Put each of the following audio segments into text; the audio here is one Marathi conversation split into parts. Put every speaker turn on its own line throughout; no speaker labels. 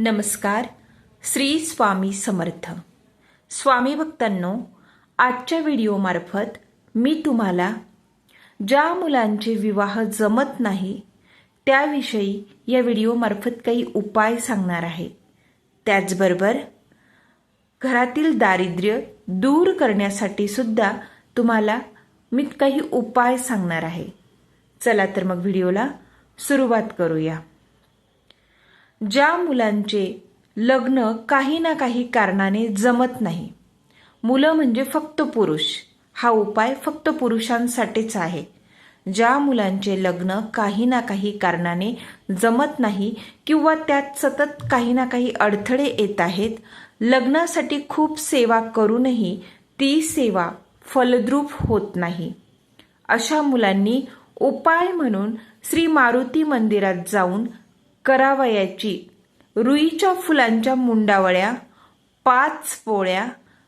नमस्कार. श्री स्वामी समर्थ. स्वामी भक्तांनो आजच्या व्हिडिओमार्फत मी तुम्हाला ज्या मुलांचे विवाह जमत नाही त्याविषयी या व्हिडिओमार्फत काही उपाय सांगणार आहे. त्याचबरोबर घरातील दारिद्र्य दूर करण्यासाठी सुद्धा तुम्हाला मी काही उपाय सांगणार आहे. चला तर मग व्हिडिओला सुरुवात करूया. ज्या मुलांचे लग्न काही ना काही कारणाने जमत नाही. मुलं म्हणजे फक्त पुरुष. हा उपाय फक्त पुरुषांसाठीच आहे. ज्या मुलांचे लग्न काही ना काही कारणाने जमत नाही किंवा त्यात सतत काही ना काही अडथळे येत आहेत लग्नासाठी खूप सेवा करूनही ती सेवा फलद्रूप होत नाही. अशा मुलांनी उपाय म्हणून श्री मारुती मंदिरात जाऊन करावयाची. रुईच्या फुलांच्या मुंडावळ्या पाच पोळ्या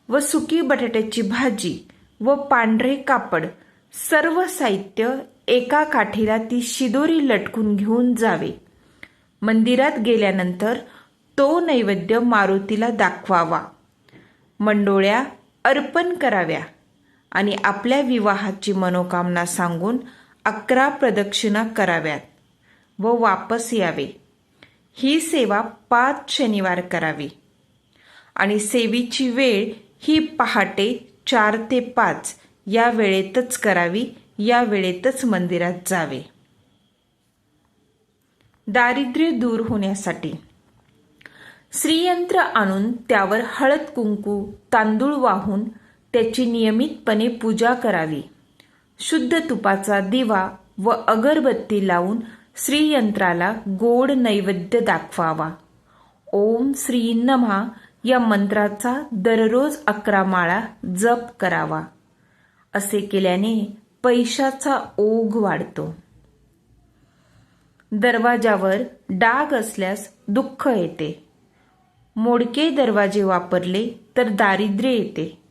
व सुकी बटाट्याची भाजी व पांढरे कापड सर्व साहित्य एका काठीला ती शिदोरी लटकून घेऊन जावे. मंदिरात गेल्यानंतर तो नैवेद्य मारुतीला दाखवावा. मंडोळ्या अर्पण कराव्या आणि आपल्या विवाहाची मनोकामना सांगून अकरा प्रदक्षिणा कराव्यात व वापस यावे. ही सेवा पाच शनिवार करावी. आणि सेवेची वेळ ही पहाटे चार ते पाच या वेळेतच करावी या वेळेतच मंदिरात जावे. दारिद्र्य दूर होण्यासाठी श्रीयंत्र आणून त्यावर हळद कुंकू तांदूळ वाहून त्याची नियमितपणे पूजा करावी. शुद्ध तुपाचा दिवा व अगरबत्ती लावून श्रीयंत्राला गोड नैवेद्य दाखवावा. ओम श्री नमा या मंत्राचा दररोज अकरा माळा जप करावा. असे केल्याने पैशाचा ओघ वाढतो. दरवाजावर डाग असल्यास दुःख येते. मोडके दरवाजे वापरले तर दारिद्र्य येते.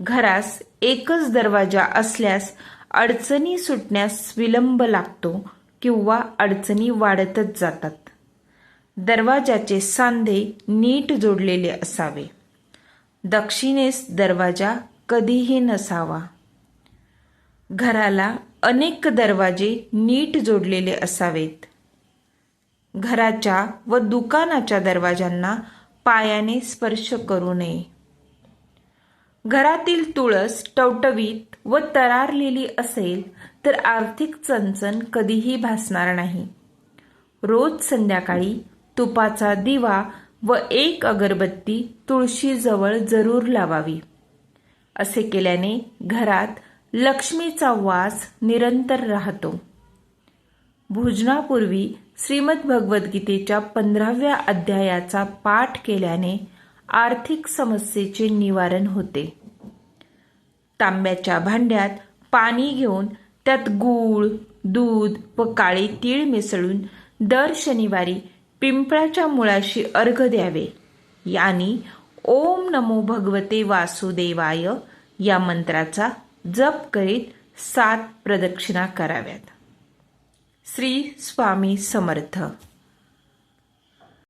घरास एकच दरवाजा असल्यास अडचणी सुटण्यास विलंब लागतो किंवा अडचणी वाढतच जातात. दरवाजाचे सांधे नीट जोडलेले असावे. दक्षिणेस दरवाजा कधीही नसावा. घराला अनेक दरवाजे नीट जोडलेले असावेत. घराच्या व दुकानाच्या दरवाजांना पायाने स्पर्श करू नये. घरातील तुळस टवटवीत व तरारलेली असेल तर आर्थिक चणचण कधीही भासणार नाही. रोज संध्याकाळी तुपाचा दिवा व एक अगरबत्ती तुळशीजवळ जरूर लावावी. असे केल्याने घरात लक्ष्मीचा वास निरंतर राहतो. भोजनापूर्वी श्रीमद भगवद्गीतेच्या पंधराव्या अध्यायाचा पाठ केल्याने आर्थिक समस्येचे निवारण होते. तांब्याच्या भांड्यात पाणी घेऊन त्यात गूळ दूध व काळे तीळ मिसळून दर शनिवारी पिंपळाच्या मुळाशी अर्घ द्यावे. याने ओम नमो भगवते वासुदेवाय या मंत्राचा जप करीत सात प्रदक्षिणा कराव्यात. श्री स्वामी समर्थ.